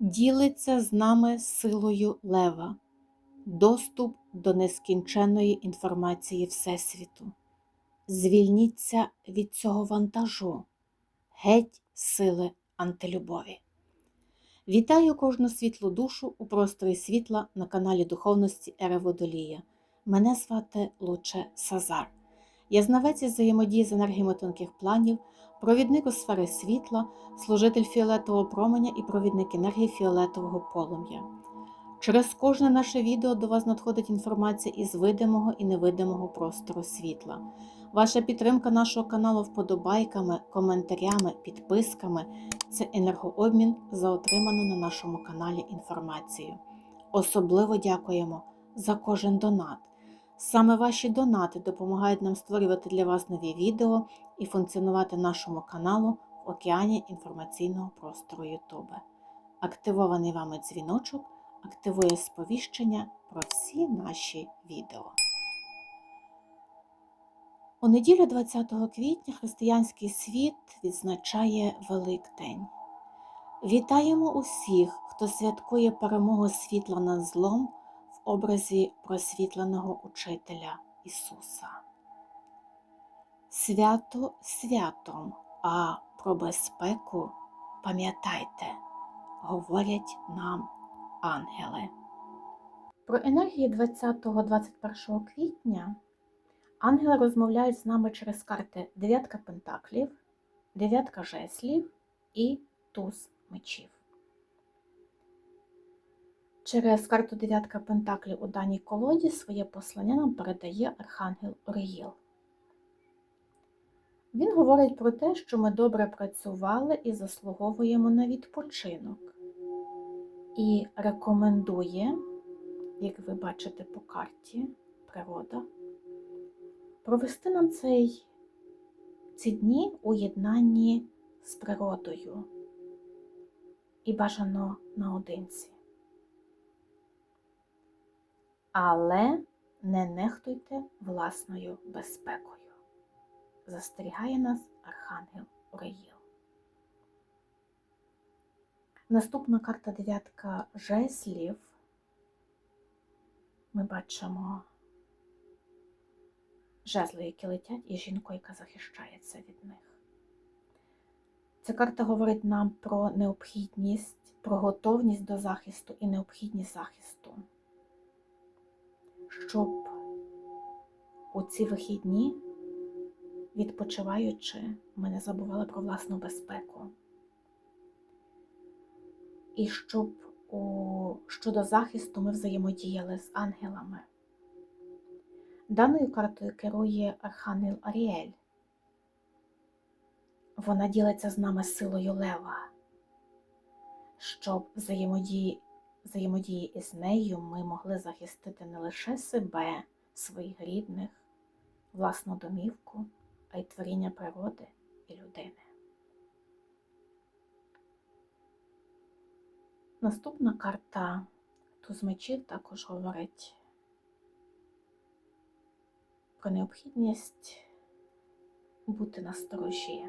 ділиться з нами силою лева, доступ до нескінченної інформації Всесвіту. Звільніться від цього вантажу, геть сили антилюбові. Вітаю кожну світлу душу у просторі світла на каналі Духовності Ери Водолія. Мене звати Луче Сазар. Я знавець із взаємодії з енергіями тонких планів, провідник у сфери світла, служитель фіолетового променя і провідник енергії фіолетового полум'я. Через кожне наше відео до вас надходить інформація із видимого і невидимого простору світла. Ваша підтримка нашого каналу вподобайками, коментарями, підписками це енергообмін за отриману на нашому каналі інформацію. Особливо дякуємо за кожен донат. Саме ваші донати допомагають нам створювати для вас нові відео і функціонувати нашому каналу в океані інформаційного простору Ютубе. Активований вами дзвіночок активує сповіщення про всі наші відео. У неділю 20 квітня християнський світ відзначає Великдень. Вітаємо усіх, хто святкує перемогу світла над злом образі просвітленого учителя Ісуса. Свято святом, а про безпеку пам'ятайте, говорять нам ангели. Про енергії 20-21 квітня ангели розмовляють з нами через карти дев'ятка пентаклів, дев'ятка жеслів і туз мечів. Через карту дев'ятка пентаклів у даній колоді своє послання нам передає Архангел Оріїл. Він говорить про те, що ми добре працювали і заслуговуємо на відпочинок. І рекомендує, як ви бачите по карті, природа, провести нам цей, ці дні у єднанні з природою і бажано наодинці. Але не нехтуйте власною безпекою. Застерігає нас Архангел Ураїл. Наступна карта дев'ятка жеслів. Ми бачимо жезли, які летять, і жінку, яка захищається від них. Ця карта говорить нам про необхідність, про готовність до захисту і необхідність захисту, щоб у ці вихідні, відпочиваючи, ми не забували про власну безпеку. І щоб у, щодо захисту ми взаємодіяли з ангелами. Даною картою керує Архангел Аріель. Вона ділиться з нами силою Лева, щоб взаємодії, взаємодії із нею ми могли захистити не лише себе, своїх рідних, власну домівку, а й творіння природи і людини. Наступна карта туз мечів також говорить про необхідність бути насторожі,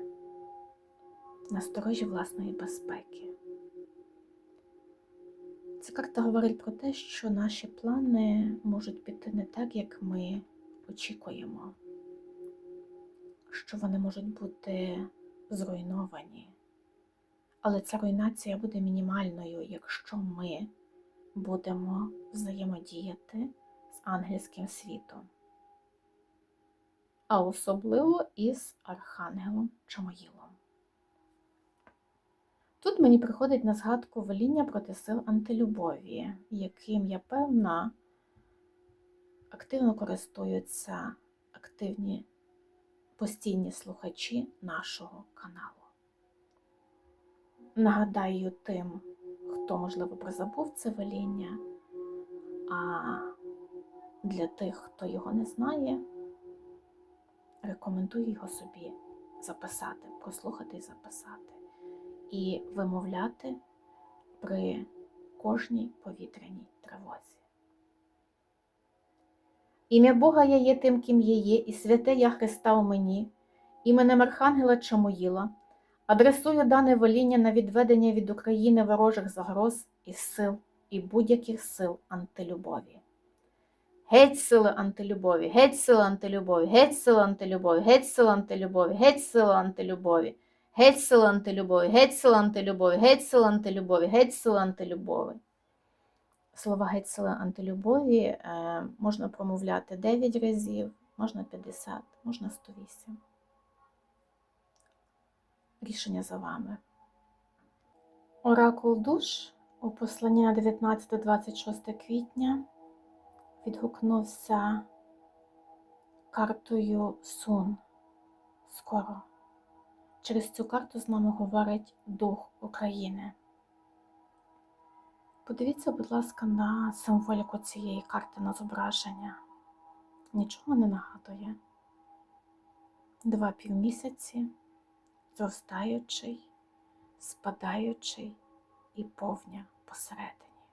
насторожі власної безпеки. Ця карта говорить про те, що наші плани можуть піти не так, як ми очікуємо, що вони можуть бути зруйновані. Але ця руйнація буде мінімальною, якщо ми будемо взаємодіяти з ангельським світом, а особливо із Архангелом Чамоїлом. Тут мені приходить на згадку веління проти сил антилюбові, яким я певна активно користуються активні постійні слухачі нашого каналу. Нагадаю тим, хто, можливо, призабув це веління, а для тих, хто його не знає, рекомендую його собі записати, прослухати і записати, і вимовляти при кожній повітряній тривозі. Ім'я Бога я є тим, ким я є, і святе я Христа у мені, іменем Архангела Чамоїла, Адресую дане воління на відведення від України ворожих загроз і сил і будь-яких сил антилюбові. Геть сили антилюбові, геть сили антилюбові, геть сили антилюбові, геть сили антилюбові, геть сили антилюбові, геть сили антилюбові, геть сили антилюбові, геть сили антилюбові, геть сили антилюбові. Слова геть сили антилюбові е, можна промовляти 9 разів, можна 50, можна 108. Рішення за вами. Оракул душ у посланні на 19-26 квітня відгукнувся картою Сун. Скоро. Через цю карту з нами говорить Дух України. Подивіться, будь ласка, на символіку цієї карти на зображення. Нічого не нагадує. Два півмісяці, зростаючий, спадаючий і повня посередині.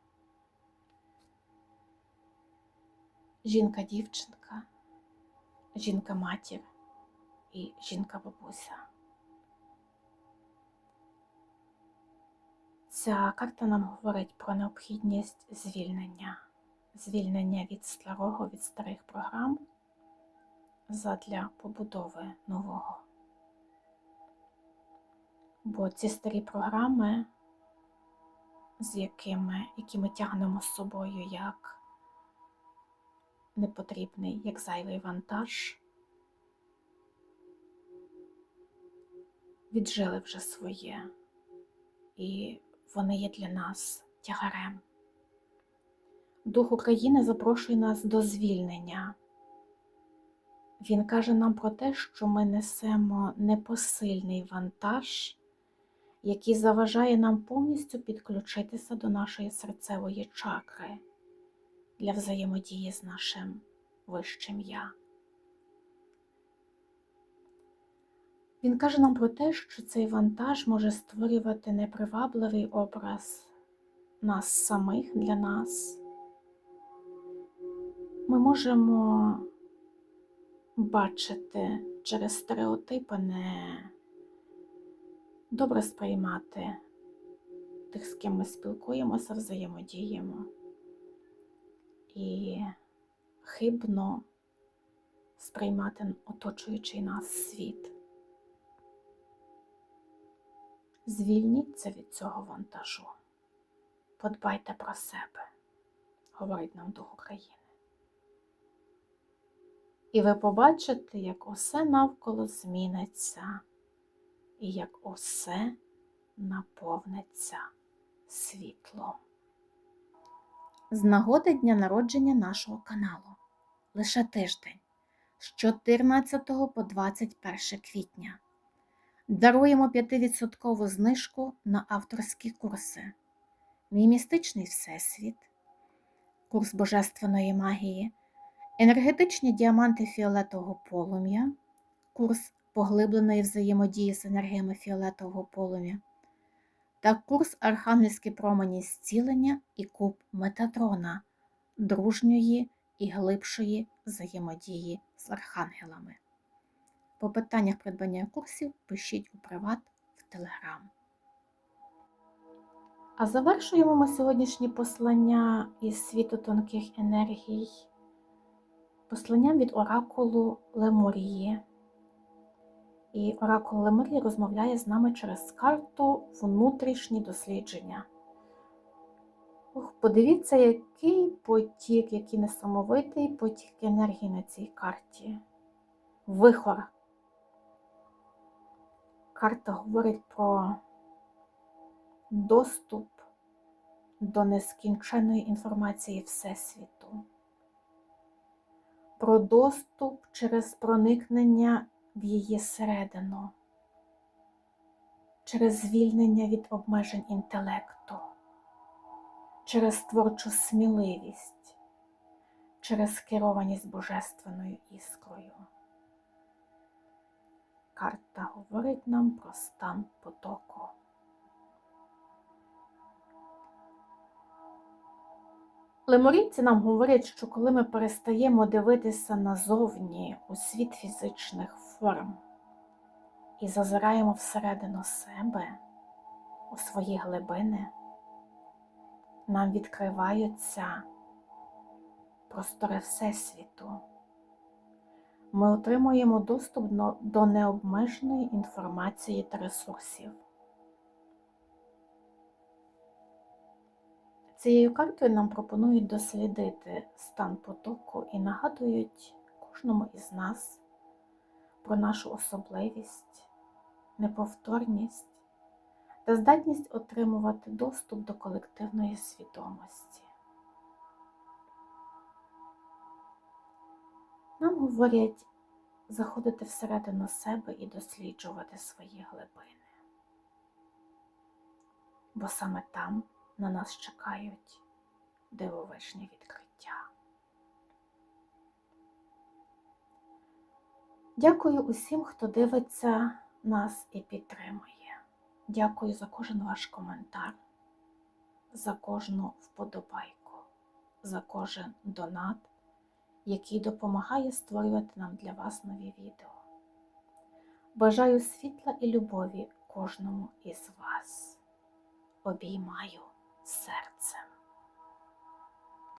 Жінка-дівчинка, жінка-матір і жінка-бабуся. Ця карта нам говорить про необхідність звільнення, звільнення від старого, від старих програм задля побудови нового. Бо ці старі програми, з якими, які ми тягнемо з собою як непотрібний, як зайвий вантаж, віджили вже своє. І вони є для нас тягарем. Дух України запрошує нас до звільнення. Він каже нам про те, що ми несемо непосильний вантаж, який заважає нам повністю підключитися до нашої серцевої чакри для взаємодії з нашим вищим я. Він каже нам про те, що цей вантаж може створювати непривабливий образ нас самих для нас. Ми можемо бачити через стереотипи, не добре сприймати тих, з ким ми спілкуємося, взаємодіємо і хибно сприймати оточуючий нас світ. Звільніться від цього вантажу. Подбайте про себе, говорить нам Дух України. І ви побачите, як усе навколо зміниться, і як усе наповниться світлом. З нагоди дня народження нашого каналу лише тиждень з 14 по 21 квітня. Даруємо 5% знижку на авторські курси. Мій містичний всесвіт, курс Божественної магії, енергетичні діаманти фіолетового полум'я, курс поглибленої взаємодії з енергіями фіолетового полум'я та курс Архангельські промені зцілення і куб Метатрона, дружньої і глибшої взаємодії з архангелами. По питаннях придбання курсів пишіть у приват в Телеграм. А завершуємо ми сьогоднішнє послання із світу тонких енергій, посланням від оракулу Лемурії. І оракул Лемурії розмовляє з нами через карту внутрішні дослідження. Ух, Подивіться, який потік, який несамовитий потік енергії на цій карті. Вихор. Карта говорить про доступ до нескінченої інформації Всесвіту, про доступ через проникнення в її середину, через звільнення від обмежень інтелекту, через творчу сміливість, через керованість божественною іскрою. Карта говорить нам про стан потоку. Леморійці нам говорять, що коли ми перестаємо дивитися назовні у світ фізичних форм, і зазираємо всередину себе, у свої глибини, нам відкриваються простори Всесвіту. Ми отримуємо доступ до- необмеженої інформації та ресурсів. Цією картою нам пропонують дослідити стан потоку і нагадують кожному із нас про нашу особливість, неповторність та здатність отримувати доступ до колективної свідомості. Нам говорять заходити всередину себе і досліджувати свої глибини, бо саме там на нас чекають дивовижні відкриття. Дякую усім, хто дивиться нас і підтримує. Дякую за кожен ваш коментар, за кожну вподобайку, за кожен донат, який допомагає створювати нам для вас нові відео. Бажаю світла і любові кожному із вас. Обіймаю серцем.